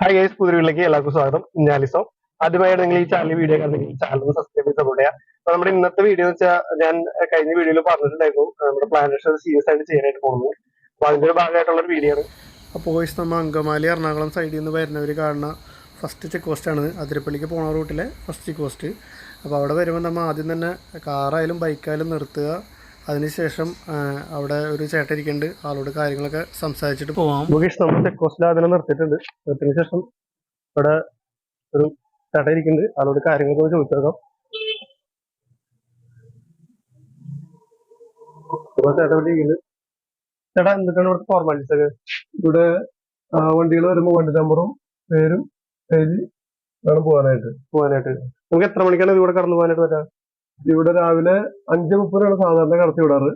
Hi guys പുതിയ വീട്ടിലേക്ക് എല്ലാവർക്കും സ്വാഗതം. ഞാൻ ലിസോ. ആദ്യമായിട്ട് നിങ്ങൾ ഈ ചാനൽ വീഡിയോ കണ്ടെങ്കിൽ ചാനൽ സബ്സ്ക്രൈബ് ചെയ്ത് സപ്പോർട്ട് ചെയ്യുക. അപ്പൊ നമ്മുടെ ഇന്നത്തെ വീഡിയോ എന്ന് വെച്ചാൽ ഞാൻ കഴിഞ്ഞ വീഡിയോയിൽ പറഞ്ഞിട്ടുണ്ടായിരുന്നു നമ്മുടെ പ്ലാനേഷൻ സീരിയസ് ആയിട്ട് ചെയ്യാനായിട്ട് പോകുന്നത്. അപ്പൊ അതിന്റെ ഒരു ഭാഗമായിട്ടുള്ള ഒരു വീഡിയോ ആണ്. അപ്പോൾ ഗോയ്സ് നമ്മൾ അങ്കമാലി എറണാകുളം സൈഡിൽ നിന്ന് വരുന്നവർ കാണുന്ന ഫസ്റ്റ് ചെക്ക് പോസ്റ്റ് ആണ്. അതിരപ്പള്ളിക്ക് പോണ റൂട്ടിലെ ഫസ്റ്റ് ചെക്ക് പോസ്റ്റ് അപ്പോൾ അവിടെ വരുമ്പോൾ നമ്മൾ ആദ്യം തന്നെ കാറായാലും ബൈക്കായാലും നിർത്തുക. അതിനുശേഷം അവിടെ ഒരു ചേട്ടൻ ഇരിക്കുന്നുണ്ട് ആളോട് കാര്യങ്ങളൊക്കെ സംസാരിച്ചിട്ട് പോവാം. മുകേഷ് നമ്മൾ ചെക്ക് പോസ്റ്റിൽ അതിനെ നിർത്തിയിട്ടുണ്ട്. നിർത്തിയതിനു ശേഷം ഇവിടെ ഒരു ചേട്ടൻ ഇരിക്കുന്നുണ്ട് ആളോട് കാര്യങ്ങളൊക്കെ ചോദിച്ചേക്കാം ഇവിടെ ചേട്ടാ എന്തൊക്കെയാണ് ഇവിടുത്തെ ഫോർമാലിറ്റീസ് ഒക്കെ? ഇവിടെ വണ്ടികൾ വരുമ്പോൾ വണ്ടി നമ്പറും പേരും പേര് വേണം പോകാനായിട്ട് പോകാനായിട്ട് നമുക്ക് എത്ര മണിക്കാണ് ഇതിലൂടെ കടന്നു പോകാനായിട്ട് പറ്റുക ഇവിടെ രാവിലെ അഞ്ച് മുപ്പതിനാണ് സാധാരണ കടത്തി വിടാറ്.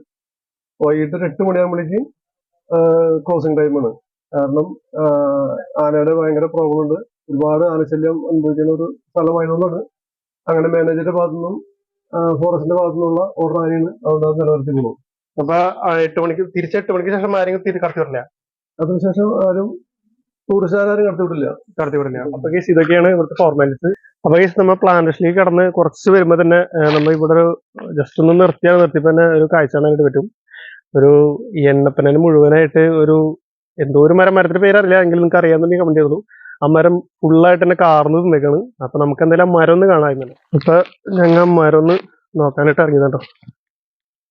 വൈകിട്ട് ഒരു എട്ട് മണിയാകുമ്പോഴേക്കും ക്ലോസിംഗ് ടൈമാണ് കാരണം ആനയുടെ ഭയങ്കര പ്രോബ്ലം ഉണ്ട്. ഒരുപാട് ആനശല്യം അനുഭവിക്കുന്ന ഒരു സ്ഥലമായതുകൊണ്ടാണ് അങ്ങനെ മാനേജറുടെ ഭാഗത്തു നിന്നും ഫോറസ്റ്റിന്റെ ഭാഗത്തു നിന്നുള്ള ഓർഡർ ആനയാണ് അതുകൊണ്ട് അത് നിലനിർത്തി പോകും അപ്പൊ എട്ട് മണിക്ക് തിരിച്ച് എട്ട് മണിക്ക് ശേഷം ആരെങ്കിലും കടത്തി വിടില്ല? അതിനുശേഷം ആരും ടൂറിസ്റ്റുകാരും കടത്തി കടത്തിവിടില്ല. കടത്തി വിടില്ല അപ്പൊ കേസ് ഇതൊക്കെയാണ് ഇവിടുത്തെ ഫോർമാലിറ്റീസ് അപ്പൊ കേസ് നമ്മൾ പ്ലാന്റേഷനിലേക്ക് കടന്ന് കുറച്ച് വരുമ്പോ തന്നെ നമ്മൾ ഇവിടെ ഒരു ജസ്റ്റ് ഒന്ന് നിർത്തിയാൽ നിർത്തിയപ്പോൾ തന്നെ ഒരു കാഴ്ച കാണാനായിട്ട് പറ്റും. ഒരു എണ്ണപ്പനന് മുഴുവനായിട്ട് ഒരു എന്തോ ഒരു മരം മരത്തിന്റെ പേരറിയില്ല. എങ്കിലും നിങ്ങൾക്ക് അറിയാമെന്നുണ്ടെങ്കിൽ കമന്റ് ചെയ്തു ആ മരം ഫുള്ളായിട്ട് തന്നെ കാർന്ന് തന്നേക്കാണ് അപ്പൊ നമുക്ക് എന്തായാലും ആ മരം ഒന്ന് കാണാമായിരുന്നല്ലോ അപ്പൊ ഞങ്ങൾ ആ മരം ഒന്ന് നോക്കാനായിട്ട് ഇറങ്ങിയതാട്ടോ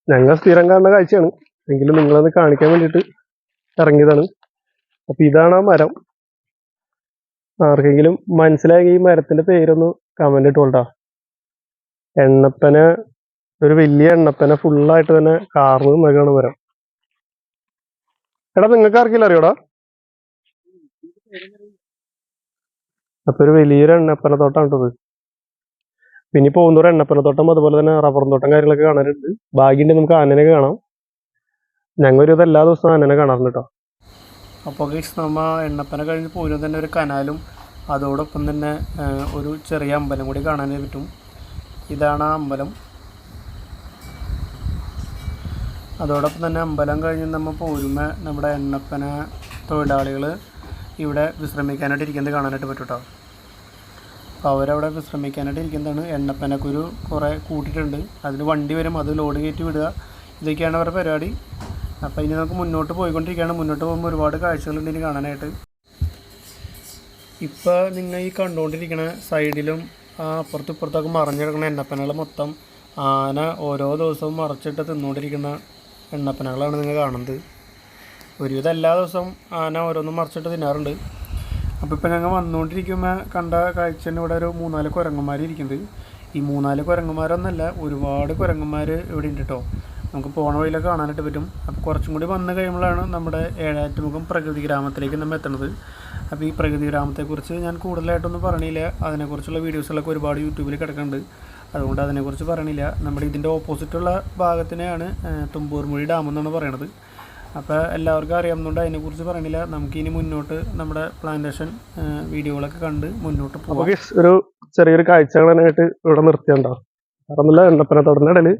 ഞങ്ങൾ സ്ഥിരം കാണുന്ന കാഴ്ചയാണ്. എങ്കിലും നിങ്ങളത് കാണിക്കാൻ വേണ്ടിയിട്ട് ഇറങ്ങിയതാണ്. അപ്പൊ ഇതാണ് ആ മരം. ആർക്കെങ്കിലും മനസ്സിലായി ഈ മരത്തിന്റെ പേരൊന്ന് കമന്റ് ഇട്ടോട്ടാ എണ്ണപ്പന ഒരു വലിയ എണ്ണപ്പന ഫുള്ളായിട്ട് തന്നെ കാർന്ന് നിൽക്കുകയാണ് മരം. എടാ നിങ്ങൾക്ക് ആർക്കില്ല അറിയോടാ? അപ്പൊ ഒരു വലിയൊരു എണ്ണപ്പന തോട്ടാണ് കേട്ടത്. പിന്നെ പോകുന്നൊരു എണ്ണപ്പന തോട്ടം അതുപോലെ തന്നെ റബ്ബർ തോട്ടം കാര്യങ്ങളൊക്കെ കാണാനുണ്ട് ഭാഗ്യമുണ്ട് നമുക്ക് ആനനെ കാണാം. ഞങ്ങൾ ഒരു എല്ലാ ദിവസവും ആനനെ കാണാറുണ്ട് കേട്ടോ. അപ്പോൾ ഗൈസ് നമ്മൾ എണ്ണപ്പന കഴിഞ്ഞ് പോരുമ്പോൾ തന്നെ ഒരു കനാലും അതോടൊപ്പം തന്നെ ഒരു ചെറിയ അമ്പലം കൂടി കാണാനായി പറ്റും ഇതാണ് ആ അമ്പലം. അതോടൊപ്പം തന്നെ അമ്പലം കഴിഞ്ഞ് നമ്മൾ പോരുമ്പോൾ നമ്മുടെ എണ്ണപ്പന തൊഴിലാളികൾ ഇവിടെ വിശ്രമിക്കാനായിട്ട് ഇരിക്കുന്നത് കാണാനായിട്ട് പറ്റും കേട്ടോ അപ്പോൾ അവരവിടെ വിശ്രമിക്കാനായിട്ട് ഇരിക്കുന്നതാണ്. എണ്ണപ്പനക്കുരു കുറേ കൂട്ടിയിട്ടുണ്ട്. അതിന് വണ്ടി വരും. അത് ലോഡ് കയറ്റി വിടുക. ഇതൊക്കെയാണ് അവരുടെ പരിപാടി. അപ്പോൾ ഇനി നമുക്ക് മുന്നോട്ട് പോയിക്കൊണ്ടിരിക്കുകയാണ്. മുന്നോട്ട് പോകുമ്പോൾ ഒരുപാട് കാഴ്ചകളുണ്ട് ഇനി കാണാനായിട്ട്. ഇപ്പോൾ നിങ്ങൾ ഈ കണ്ടുകൊണ്ടിരിക്കുന്ന സൈഡിലും ആ അപ്പുറത്തും ഇപ്പുറത്തൊക്കെ മറഞ്ഞു കിടക്കുന്ന എണ്ണപ്പനകൾ മൊത്തം ആന ഓരോ ദിവസവും മറച്ചിട്ട് തിന്നുകൊണ്ടിരിക്കുന്ന എണ്ണപ്പനകളാണ് നിങ്ങൾ കാണുന്നത്. ഒരുവിധം എല്ലാ ദിവസവും ആന ഓരോന്നും മറച്ചിട്ട് തിന്നാറുണ്ട്. അപ്പോൾ ഇപ്പോൾ ഞങ്ങൾ വന്നുകൊണ്ടിരിക്കുമ്പോൾ കണ്ട കാഴ്ച തന്നെ ഇവിടെ ഒരു മൂന്നാൽ കുരങ്ങന്മാർ ഇരിക്കുന്നുണ്ട് ഈ മൂന്നാൽ കുരങ്ങന്മാരൊന്നല്ല ഒരുപാട് കുരങ്ങന്മാർ ഇവിടെ ഉണ്ട് കേട്ടോ നമുക്ക് പോണ വഴിയിലൊക്കെ കാണാനായിട്ട് പറ്റും. അപ്പോൾ കുറച്ചും കൂടി വന്നു കഴിയുമ്പോഴാണ് നമ്മുടെ ഏഴാറ്റുമുഖം പ്രകൃതി ഗ്രാമത്തിലേക്ക് നമ്മൾ എത്തുന്നത്. അപ്പോൾ ഈ പ്രകൃതി ഗ്രാമത്തെക്കുറിച്ച് ഞാൻ കൂടുതലായിട്ടൊന്നും പറയണില്ല. അതിനെക്കുറിച്ചുള്ള വീഡിയോസുകളൊക്കെ ഒരുപാട് യൂട്യൂബിൽ കിടക്കുന്നുണ്ട്. അതുകൊണ്ട് അതിനെക്കുറിച്ച് പറയണില്ല. നമ്മുടെ ഇതിന്റെ ഓപ്പോസിറ്റുള്ള ഭാഗത്തിനെയാണ് തുമ്പൂർമുഴി ഡാം എന്നാണ് പറയണത്. അപ്പോൾ എല്ലാവർക്കും അറിയാവുന്നതുകൊണ്ട് അതിനെക്കുറിച്ച് പറയണില്ല. നമുക്ക് ഇനി മുന്നോട്ട് നമ്മുടെ പ്ലാന്റേഷൻ വീഡിയോകളൊക്കെ കണ്ട് മുന്നോട്ട് പോകാം ഒരു ചെറിയൊരു കാഴ്ചകളായിട്ട് ഇവിടെ നിർത്തിയുണ്ടോ വേറൊന്നുമില്ല. എണ്ണപ്പന തുടർന്നിടയിൽ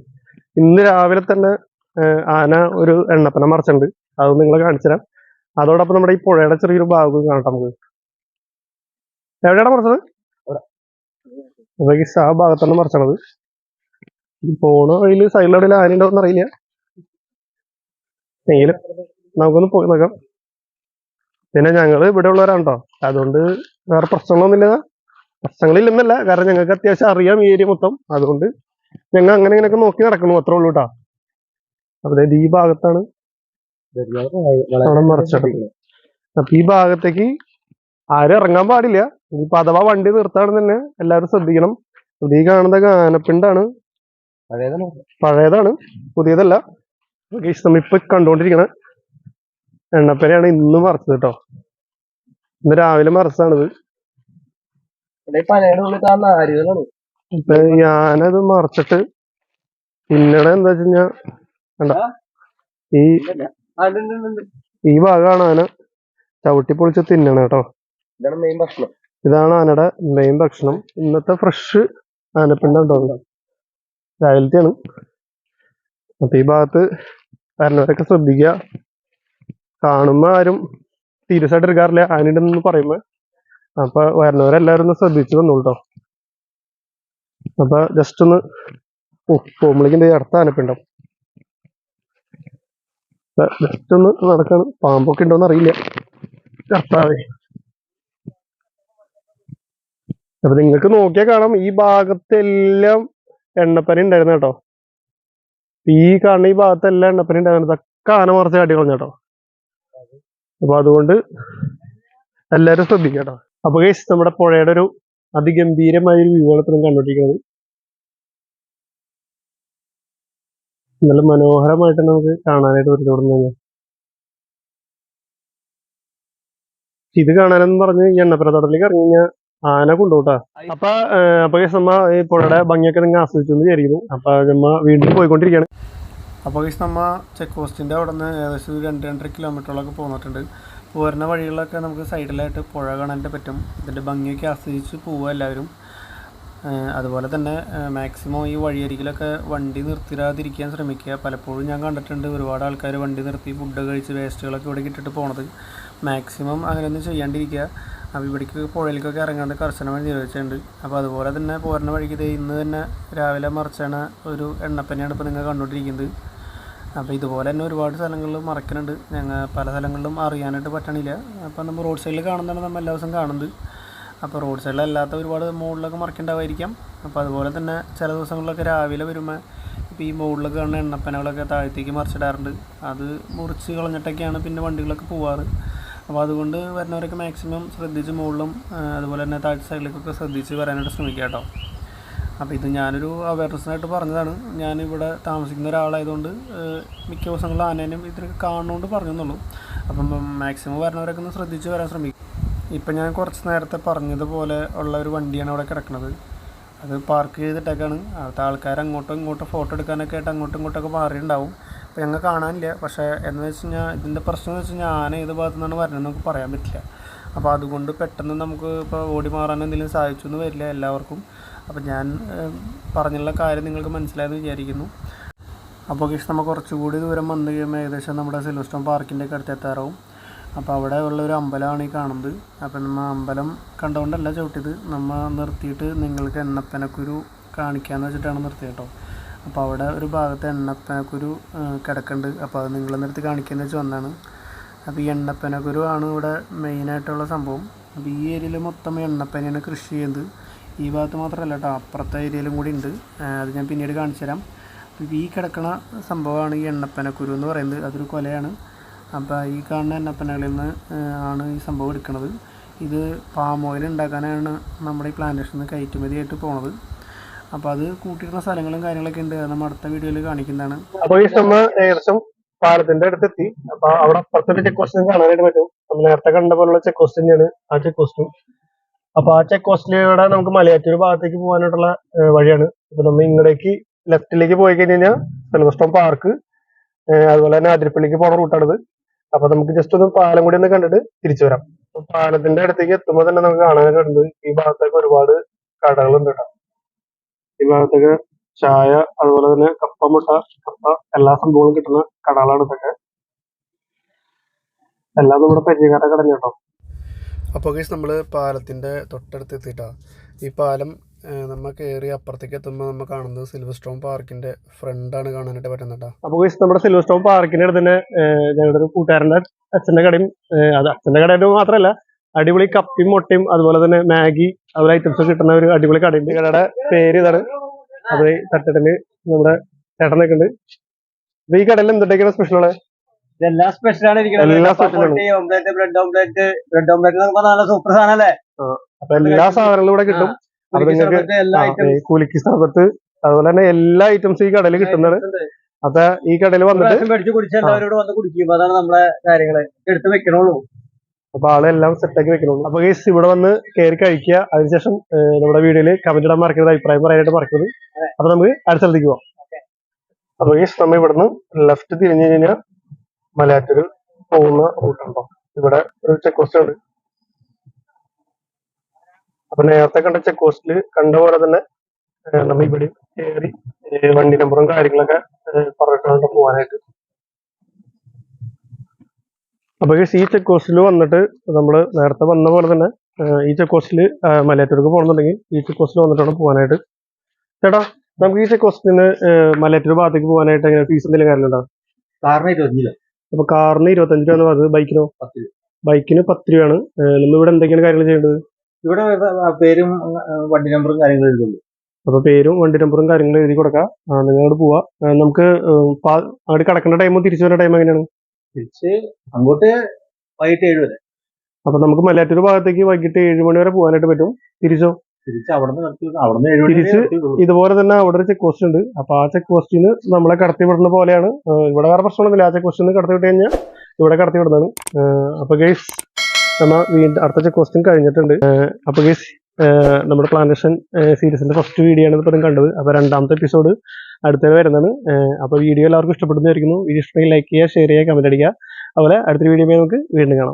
ഇന്ന് രാവിലെ തന്നെ ആന ഒരു എണ്ണപ്പന മറിച്ചിട്ടുണ്ട്. അത് നിങ്ങളെ കാണിച്ചുതരാം അതോടൊപ്പം നമ്മുടെ ഈ പുഴയുടെ ചെറിയൊരു ഭാഗം കാണട്ടെ നമുക്ക്. എവിടെയാണ് മറിച്ചത്? അതൊക്കെ ആ ഭാഗത്താണ് മറിച്ചണത്. ഈ പോണ വഴിയിൽ സൈഡിലെവിടെ ആന ഉണ്ടോ അറിയില്ല. എങ്കിലും നമുക്കൊന്ന് പോയി നോക്കാം. പിന്നെ ഞങ്ങൾ ഇവിടെ ഉള്ളവരാണ് കേട്ടോ അതുകൊണ്ട് വേറെ പ്രശ്നങ്ങളൊന്നുമില്ല. പ്രശ്നങ്ങളില്ലെന്നല്ല. കാരണം ഞങ്ങൾക്ക് അത്യാവശ്യം അറിയാം ഈ ഏരിയ മൊത്തം. അതുകൊണ്ട് ഞങ്ങൾ അങ്ങനെ ഇങ്ങനെയൊക്കെ നോക്കി നടക്കണു അത്രേ ഉള്ളൂ കേട്ടാ ഈ ഭാഗത്താണ് അവിടെ അപ്പൊ ഈ ഭാഗത്തേക്ക് ആരും ഇറങ്ങാൻ പാടില്ല. ഇനിയിപ്പൊ അഥവാ വണ്ടി നിർത്താണെന്ന് തന്നെ എല്ലാവരും ശ്രദ്ധിക്കണം. ഈ കാണുന്ന ഗാനപ്പിണ്ടാണ്. പഴയതാണ്. പുതിയതല്ല. ഇഷ്ടം ഇപ്പൊ കണ്ടുകൊണ്ടിരിക്കണ എണ്ണപ്പനയാണ് ഇന്ന് മറച്ചത് കേട്ടോ ഇന്ന് രാവിലെ മറിച്ചതാണിത്. ഞാനത് മറച്ചിട്ട് പിന്നീട് എന്താ വെച്ചാ കണ്ട? ഈ ഈ ഭാഗമാണ് ആന ചവിട്ടി പൊളിച്ച് തിന്നണ കേട്ടോ. ഇതാണ് മെയിൻ ഭക്ഷണം. ഇതാണ് ആനയുടെ മെയിൻ ഭക്ഷണം. ഇന്നത്തെ ഫ്രഷ് ആനപ്പിണ്ട ഉണ്ടോ രാവിലത്തെയാണ് അപ്പൊ ഈ ഭാഗത്ത് വരണവരൊക്കെ ശ്രദ്ധിക്ക. കാണുമ്പോ ആരും സീരിയസ് ആയിട്ട് എടുക്കാറില്ല. ആനയുണ്ടെന്ന് പറയുമ്പോ. അപ്പൊ വരണവരെല്ലാരും ഒന്ന് ശ്രദ്ധിച്ചു വന്നോളൂ കേട്ടോ അപ്പൊ ജസ്റ്റ് ഒന്ന് പോകുമ്പോഴേക്കും അടുത്ത ആനപ്പുണ്ടാവും ജസ്റ്റ് ഒന്ന് നടക്കാണ്. പാമ്പൊക്കെ ഉണ്ടോന്ന് അറിയില്ല. അപ്പൊ നിങ്ങൾക്ക് നോക്കിയാൽ കാണാം. ഈ ഭാഗത്തെല്ലാം എണ്ണപ്പന ഉണ്ടായിരുന്നു കേട്ടോ. ഈ കാണുന്ന ഈ ഭാഗത്തെല്ലാം എണ്ണപ്പന ഉണ്ടായിരുന്നു. ഇതൊക്കെ ആന മറച്ച് കാട്ടി കളഞ്ഞു കേട്ടോ. അപ്പൊ അതുകൊണ്ട് എല്ലാരും ശ്രദ്ധിക്കാം കേട്ടോ. അപ്പൊ നമ്മുടെ പുഴയുടെ ഒരു അതിഗംഭീരമായ ഒരു വ്യൂ ആണ് കണ്ടുകൊണ്ടിരിക്കുന്നത് നല്ല മനോഹരമായിട്ട് നമുക്ക് കാണാനായിട്ട് പറ്റും ഇത് കാണാനെന്ന് പറഞ്ഞ് ഈ എണ്ണപ്പുറത്തോട്ടിലേക്ക് ഇറങ്ങി കഴിഞ്ഞാൽ ആന കൊണ്ടുപോട്ടാ. അപ്പൊ അപ്പൊ guys നമ്മ ഈ പുഴയുടെ ഭംഗിയൊക്കെ നിങ്ങൾ ആസ്വദിച്ചു എന്ന് വിചാരിക്കുന്നു. അപ്പൊ നമ്മ വീണ്ടും പോയിക്കൊണ്ടിരിക്കുകയാണ്. അപ്പോൾ ഗൈസ് നമ്മ ചെക്ക് പോസ്റ്റിന്റെ അവിടെ നിന്ന് ഏകദേശം രണ്ട് രണ്ടര കിലോമീറ്ററോളൊക്കെ പോന്നിട്ടുണ്ട്. പോരുന്ന വഴികളിലൊക്കെ നമുക്ക് സൈഡിലായിട്ട് പുഴ കാണാനായിട്ട് പറ്റും. ഇതിന്റെ ഭംഗിയൊക്കെ ആസ്വദിച്ച് പോവുക എല്ലാവരും. അതുപോലെ തന്നെ മാക്സിമം ഈ വഴിയരികിലൊക്കെ വണ്ടി നിർത്തിരാതിരിക്കാൻ ശ്രമിക്കുക. പലപ്പോഴും ഞാൻ കണ്ടിട്ടുണ്ട് ഒരുപാട് ആൾക്കാർ വണ്ടി നിർത്തി ഫുഡ് കഴിച്ച് വേസ്റ്റുകളൊക്കെ ഇവിടെ ഇട്ടിട്ട് പോണത്. മാക്സിമം അങ്ങനെയൊന്നും ചെയ്യാണ്ടിരിക്കുക. അപ്പോൾ ഇവിടേക്ക് പുഴയിലേക്കൊക്കെ ഇറങ്ങാണ്ട് കർശനമായി നിരോധിച്ചിട്ടുണ്ട്. അപ്പോൾ അതുപോലെ തന്നെ പോരുന്ന വഴിക്ക് ഇന്ന് തന്നെ രാവിലെ മറിച്ചാണ് ഒരു എണ്ണപ്പനെയാണ് ഇപ്പോൾ നിങ്ങൾ കണ്ടുകൊണ്ടിരിക്കുന്നത്. അപ്പോൾ ഇതുപോലെ തന്നെ ഒരുപാട് സ്ഥലങ്ങളിൽ മറക്കുന്നുണ്ട്. ഞങ്ങൾ പല സ്ഥലങ്ങളിലും അറിയാനായിട്ട് പറ്റണില്ല. അപ്പോൾ നമ്മൾ റോഡ് സൈഡിൽ കാണുന്നതാണ് നമ്മൾ എല്ലാ ദിവസവും കാണുന്നത്. അപ്പോൾ റോഡ് സൈഡിലല്ലാത്ത ഒരുപാട് മുകളിലൊക്കെ മറക്കുണ്ടാവായിരിക്കാം. അപ്പോൾ അതുപോലെ തന്നെ ചില ദിവസങ്ങളിലൊക്കെ രാവിലെ വരുമ്പോൾ ഇപ്പോൾ ഈ മുകളിലൊക്കെ കാണുന്ന എണ്ണപ്പനകളൊക്കെ താഴത്തേക്ക് മറിച്ചിടാറുണ്ട്. അത് മുറിച്ച് കളഞ്ഞിട്ടൊക്കെയാണ് പിന്നെ വണ്ടികളൊക്കെ പോവാറ്. അപ്പോൾ അതുകൊണ്ട് വരുന്നവരൊക്കെ മാക്സിമം ശ്രദ്ധിച്ച് മുകളിലും അതുപോലെ തന്നെ താഴ്ച സൈഡിലേക്കൊക്കെ ശ്രദ്ധിച്ച് വരാനായിട്ട് ശ്രമിക്കാം കേട്ടോ അപ്പോൾ ഇത് ഞാനൊരു അവയർനെസ്സിനായിട്ട് പറഞ്ഞതാണ്. ഞാനിവിടെ താമസിക്കുന്ന ഒരാളായതുകൊണ്ട് മിക്ക ദിവസങ്ങളിലും ആനേനും ഇതിനൊക്കെ കാണുന്നതുകൊണ്ട് പറഞ്ഞെന്നുള്ളൂ. അപ്പം മാക്സിമം വരണവരൊക്കെ ഒന്ന് ശ്രദ്ധിച്ച് വരാൻ ശ്രമിക്കും. ഇപ്പം ഞാൻ കുറച്ച് നേരത്തെ പറഞ്ഞതുപോലെ ഉള്ള ഒരു വണ്ടിയാണ് അവിടെ കിടക്കുന്നത് അത് പാർക്ക് ചെയ്തിട്ടൊക്കെയാണ് അവിടുത്തെ ആൾക്കാർ അങ്ങോട്ടും ഇങ്ങോട്ടും ഫോട്ടോ എടുക്കാനൊക്കെ ആയിട്ട് അങ്ങോട്ടും ഇങ്ങോട്ടൊക്കെ മാറിയിട്ടുണ്ടാവും. അപ്പോൾ ഞങ്ങൾ കാണാനില്ല. പക്ഷേ എന്ന് വെച്ച് കഴിഞ്ഞാൽ ഇതിന്റെ പ്രശ്നം എന്ന് വെച്ച് കഴിഞ്ഞാൽ ആന ഏത് ഭാഗത്തു നിന്നാണ് വരണമെന്ന് നമുക്ക് പറയാൻ പറ്റില്ല. അപ്പോൾ അതുകൊണ്ട് പെട്ടെന്ന് നമുക്ക് ഇപ്പോൾ ഓടി മാറാൻ എന്തെങ്കിലും സാധിച്ചു എന്ന് വരില്ല എല്ലാവർക്കും. അപ്പോൾ ഞാൻ പറഞ്ഞുള്ള കാര്യം നിങ്ങൾക്ക് മനസ്സിലായെന്ന് വിചാരിക്കുന്നു. അപ്പോൾ കൃഷ്ണ നമ്മൾ കുറച്ചുകൂടി ദൂരം വന്നു കഴിയുമ്പോൾ ഏകദേശം നമ്മുടെ സിൽവസ്റ്റോൺ പാർക്കിന്റെ ഒക്കെ അടുത്ത് എത്താറാവും. അപ്പോൾ അവിടെ ഉള്ള ഒരു അമ്പലമാണ് ഈ കാണുന്നത്. അപ്പോൾ നമ്മൾ അമ്പലം കണ്ടുകൊണ്ടല്ല ചവിട്ടിയത്. നമ്മൾ നിർത്തിയിട്ട് നിങ്ങൾക്ക് എണ്ണപ്പനക്കുരു കാണിക്കാമെന്ന് വെച്ചിട്ടാണ് നിർത്തിയത് കേട്ടോ അപ്പോൾ അവിടെ ഒരു ഭാഗത്ത് എണ്ണപ്പനക്കുരു കിടക്കുന്നുണ്ട് അപ്പോൾ അത് നിങ്ങളെ നിർത്തി കാണിക്കാമെന്ന് വെച്ച് വന്നതാണ് അപ്പോൾ ഈ എണ്ണപ്പന ആണ് ഇവിടെ മെയിനായിട്ടുള്ള സംഭവം. അപ്പോൾ ഈ ഏരിയയിൽ മൊത്തം എണ്ണപ്പനയാണ് കൃഷി ചെയ്യുന്നത്. ഈ ഭാഗത്ത് മാത്രമല്ല കേട്ടോ അപ്പുറത്തെ ഏരിയയിലും കൂടി ഉണ്ട്. അത് ഞാൻ പിന്നീട് കാണിച്ചു തരാം. അപ്പോൾ ഈ കിടക്കണ സംഭവമാണ് ഈ എണ്ണപ്പനക്കുരു എന്ന് പറയുന്നത്. അതൊരു കൊലയാണ്. അപ്പോൾ ഈ കാണുന്ന എണ്ണപ്പനകളിൽ നിന്ന് ആണ് ഈ സംഭവം എടുക്കുന്നത് ഇത് പാം ഓയിൽ ഉണ്ടാക്കാനാണ് നമ്മുടെ ഈ പ്ലാന്റേഷൻ കയറ്റുമതിയായിട്ട് പോണത്. അപ്പോൾ അത് കൂട്ടിയിടുന്ന സ്ഥലങ്ങളും കാര്യങ്ങളൊക്കെ ഉണ്ട്. നമ്മൾ അടുത്ത വീഡിയോയിൽ കാണിക്കുന്നതാണ്. അപ്പോൾ ഈ നമ്മ ഏകദേശം പാലത്തിന്റെ അടുത്തെത്തി. അപ്പൊ അവിടെ അപ്പുറത്തൊരു ചെക്ക് പോസ്റ്റ് കാണാനായിട്ട് പറ്റും. നമ്മൾ നേരത്തെ കണ്ട പോലുള്ള ചെക്ക് പോസ്റ്റ് തന്നെയാണ് ആ ചെക്ക് പോസ്റ്റും അപ്പൊ ആ ചെക്ക് പോസ്റ്റിലൂടെ നമുക്ക് മലയാറ്റൂർ ഭാഗത്തേക്ക് പോകാനായിട്ടുള്ള വഴിയാണ്. അപ്പൊ നമ്മൾ ഇങ്ങടേക്ക് ലെഫ്റ്റിലേക്ക് പോയി കഴിഞ്ഞ് കഴിഞ്ഞാൽ സെൽവസ്റ്റോൺ പാർക്ക് അതുപോലെ തന്നെ അതിരപ്പള്ളിക്ക് പോണ റൂട്ടാണിത് അപ്പൊ നമുക്ക് ജസ്റ്റ് ഒന്ന് പാലം കൂടി ഒന്ന് കണ്ടിട്ട് തിരിച്ചു വരാം. പാലത്തിന്റെ അടുത്തേക്ക് എത്തുമ്പോൾ തന്നെ നമുക്ക് കാണാനായിട്ടുണ്ട് ഈ ഭാഗത്തേക്ക് ഒരുപാട് കടകളുണ്ട് കേട്ടോ. ഈ ഭാഗത്തേക്ക് ചായ അതുപോലെ തന്നെ കപ്പ മുട്ട കപ്പ എല്ലാ സംഭവങ്ങളും കിട്ടുന്ന കടകളാണ് ഇതൊക്കെ. എല്ലാം നമ്മുടെ പരിചയക്കാരെ കടന്നു കേട്ടോ അപ്പോൾ കേസ് നമ്മൾ പാലത്തിന്റെ തൊട്ടടുത്ത് എത്തിയിട്ടാണ് ഈ പാലം നമ്മ നമ്മൾ കയറി അപ്പുറത്തേക്ക് എത്തുമ്പോൾ നമ്മൾ കാണുന്നത് സിൽവർ സ്റ്റോൺ ഫ്രണ്ട് ആണ് കാണാനായിട്ട് പറ്റുന്നത് കേട്ടോ അപ്പൊ guys നമ്മുടെ സിൽവർ സ്റ്റോൺ പാർക്കിന്റെ അടുത്ത് തന്നെ ഞങ്ങളുടെ ഒരു കൂട്ടുകാരന്റെ അച്ഛന്റെ കടയും അത് അച്ഛന്റെ കടയുടെ മാത്രമല്ല അടിപൊളി കപ്പിയും മുട്ടയും അതുപോലെ തന്നെ മാഗി അതുപോലെ ഐറ്റംസ് കിട്ടുന്ന ഒരു അടിപൊളി കടയുണ്ട്. കടയുടെ പേര് ഇതാണ് അത് തട്ടിടൽ നമ്മുടെ ചേട്ടനൊക്കെ ഉണ്ട് അപ്പൊ ഈ കടയിൽ എന്തൊക്കെയാണ് സ്പെഷ്യൽ ഇതെല്ലാം സ്പെഷ്യൽ ആണ് ഇരിക്കുന്നത്. എല്ലാം ബ്രെഡ് ബ്രെഡ് എന്നൊക്കെ പറഞ്ഞാൽ നല്ല സൂപ്പർ സാധനല്ലേ അപ്പൊ എല്ലാ സാധനങ്ങളും ഇവിടെ കിട്ടും. അപ്പൊ നിങ്ങൾക്ക് കൂലിക്ക് എല്ലാ സർബത്ത് അതുപോലെ തന്നെ എല്ലാ ഐറ്റംസും ഈ കടയിൽ കിട്ടുന്നത്. അപ്പൊ ഈ കടയിൽ വന്നിട്ട് മേടിച്ച് കുടിച്ച് എല്ലാവരോട് വന്ന് കുടിക്കും. അതാണ് നമ്മളെ കാര്യങ്ങൾ. എടുത്ത് വെക്കണുള്ളൂ അപ്പൊ ആളെല്ലാം സെറ്റാക്കി വെക്കുന്നുണ്ട് അപ്പൊ ഗൈസ് ഇവിടെ വന്ന് കയറി കഴിക്കുക. അതിനുശേഷം നമ്മുടെ വീഡിയോയിൽ കമന്റ് ഇടാൻ മറക്കരുത്. അഭിപ്രായം പറയാനായിട്ട് മറക്കരുത്. അപ്പൊ നമുക്ക് അടുത്ത സ്ഥലത്തേക്ക് പോവാം. അപ്പൊ ഗൈസ് നമ്മ ഇവിടുന്ന് ലെഫ്റ്റ് തിരിഞ്ഞു കഴിഞ്ഞാൽ മലയാറ്റൂരിൽ പോകുന്ന റൂട്ടുണ്ടോ ഇവിടെ ഒരു ചെക്ക് പോസ്റ്റ് ഉണ്ട്. അപ്പൊ നേരത്തെ കണ്ട ചെക്ക് പോസ്റ്റിൽ കണ്ട പോലെ തന്നെ നമ്മൾ നമ്മ ഇവിടെ കയറി വണ്ടി നമ്പറും കാര്യങ്ങളൊക്കെ പറഞ്ഞിട്ടുണ്ടോ പറഞ്ഞിട്ടാണ് പോകാനായിട്ട് അപ്പൊ guys, ഈ ചെക്ക് പോസ്റ്റിൽ വന്നിട്ട് നമ്മൾ നേരത്തെ വന്ന പോലെ തന്നെ ഈ ചെക്ക് പോസ്റ്റിൽ മലയാറ്റൂർക്ക് പോകുന്നുണ്ടെങ്കിൽ ഈ ചെക്ക് പോസ്റ്റിൽ വന്നിട്ട് വേണം പോകാനായിട്ട് ചേട്ടാ നമുക്ക് ഈ ചെക്ക് പോസ്റ്റിൽ നിന്ന് മലയാറ്റൂർ ഭാഗത്തേക്ക് പോകാനായിട്ട് എങ്ങനെ ഫീസ് എന്തെങ്കിലും കാര്യമുണ്ടോ കാരണം ഇരുപത്തഞ്ചിൽ അപ്പോൾ കാറിന് ഇരുപത്തഞ്ച് രൂപ എന്ന് പറഞ്ഞത് ബൈക്കിനോ? പത്ത് രൂപ. ബൈക്കിന് പത്ത് രൂപയാണ്. നമ്മൾ ഇവിടെ എന്തൊക്കെയാണ് കാര്യങ്ങൾ ചെയ്യേണ്ടത്? ഇവിടെ പേരും വണ്ടി നമ്പറും കാര്യങ്ങളും എഴുതുള്ളൂ. അപ്പോൾ പേരും വണ്ടി നമ്പറും കാര്യങ്ങളും എഴുതി കൊടുക്കാം. നിങ്ങളോട് പോവാ. നമുക്ക് അവിടെ അങ്ങോട്ട് കിടക്കേണ്ട ടൈമും തിരിച്ചു വരുന്ന ടൈം എങ്ങനെയാണ്? തിരിച്ച് അങ്ങോട്ട് വൈകിട്ട് ഏഴ് വരെ. അപ്പൊ നമുക്ക് മലയാറ്റൂർ ഭാഗത്തേക്ക് വൈകിട്ട് ഏഴ് മണി വരെ പോകാനായിട്ട് പറ്റും. തിരിച്ചോ? തിരിച്ച് അവിടെ നിന്ന് നിർത്തി അവിടെ നിന്ന് ഏഴ് മണി തിരിച്ച് ഇതുപോലെ തന്നെ അവിടെ ഒരു ചെക്ക് പോസ്റ്റ് ഉണ്ട്. അപ്പൊ ആ ചെക്ക് പോസ്റ്റിന് നമ്മളെ കടത്തി വിടുന്ന പോലെയാണ്. ഇവിടെ വേറെ പ്രശ്നമൊന്നുമില്ല. ആ ചെക്ക് പോസ്റ്റിന് കടത്തി വിട്ട് കഴിഞ്ഞാൽ ഇവിടെ കടത്തി വിടുന്നതാണ്. അപ്പൊ ഗൈസ് നമ്മ വീണ്ടും അടുത്ത ചെക്ക് പോസ്റ്റും കഴിഞ്ഞിട്ടുണ്ട്. അപ്പൊ ഗൈസ് നമ്മുടെ പ്ലാന്റേഷൻ സീരീസിന്റെ ഫസ്റ്റ് വീഡിയോ ആണ് ഇപ്പം കണ്ടത്. അപ്പോൾ രണ്ടാമത്തെ എപ്പിസോഡ് അടുത്തത് വരുന്നതാണ് അപ്പോൾ വീഡിയോ എല്ലാവർക്കും ഇഷ്ടപ്പെടുന്നതായിരിക്കുന്നു. വീഡിയോ ഇഷ്ടമെങ്കിൽ ലൈക്ക് ചെയ്യുക ഷെയർ ചെയ്യുക കമന്റ് അടിക്കുക. അതുപോലെ അടുത്ത വീഡിയോ നമുക്ക് വീണ്ടും കാണാം.